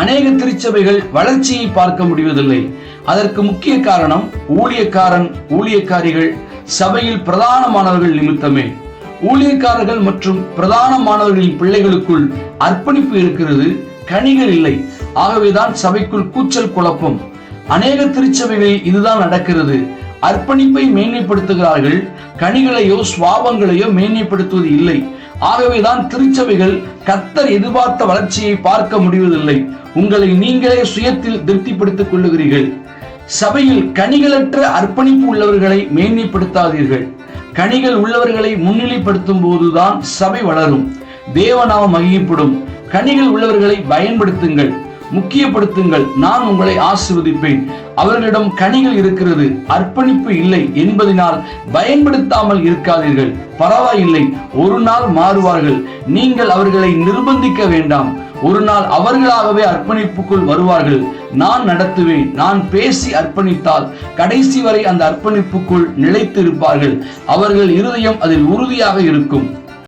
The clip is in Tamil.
அநேக திருச்சபைகள் வளர்ச்சியை பார்க்க முடிவதில்லை. அதற்கு முக்கிய காரணம் ஊழியக்காரன் ஊழியக்காரிகள் சபையில் பிரதானமானவர்கள் நிமித்தமே. ஊழியக்காரர்கள் மற்றும் பிரதானமானவர்களின் பிள்ளைகளுக்குள் அர்ப்பணிப்பு இருக்கிறது கனிகள் இல்லை. ஆகவேதான் சபைக்குள் கூச்சல் குழப்பம். அநேக திருச்சபைகளில் இதுதான் நடக்கிறது. அர்ப்பணிப்பை மேன்மைப்படுத்துகிறார்கள் கனிகளையோ சுவாபங்களையோ மேன்மைப்படுத்துவது இல்லை. ஆகவேதான் திருச்சபைகள் கத்தர் எதிர்பார்த்த வளர்ச்சியை பார்க்க முடிவதில்லை. உங்களை நீங்களே சுயத்தில் திருப்திப்படுத்திக் கொள்ளுகிறீர்கள். சபையில் கனிகளற்ற அர்ப்பணிப்பு உள்ளவர்களை மேன்மைப்படுத்தாதீர்கள். கனிகள் உள்ளவர்களை முன்னிலைப்படுத்தும் போதுதான் சபை வளரும். தேவநாமம் மகிழ்ப்படும் கனிகள் உள்ளவர்களை பயன்படுத்துங்கள். முக்கியப்படுத்துங்கள். நான் உங்களை ஆசிர்வதிப்பேன். அவர்களிடம் கனிகள் இருக்கிறது. அர்ப்பணிப்பு இல்லை என்பதனால் பயன்படுத்தாமல் இருக்காதீர்கள். பரவாயில்லை. ஒரு நாள் மாறுவார்கள். நீங்கள் அவர்களை நிர்பந்திக்க வேண்டாம். ஒரு நாள் அவர்களாகவே அர்ப்பணிப்புக்குள் வருவார்கள். நான் நடத்துவேன். நான் பேசி அர்ப்பணித்தால் கடைசி வரை அந்த அர்ப்பணிப்புக்குள் நிலைத்து இருப்பார்கள் அவர்கள் இருதயம் அதில் உறுதியாக இருக்கும்.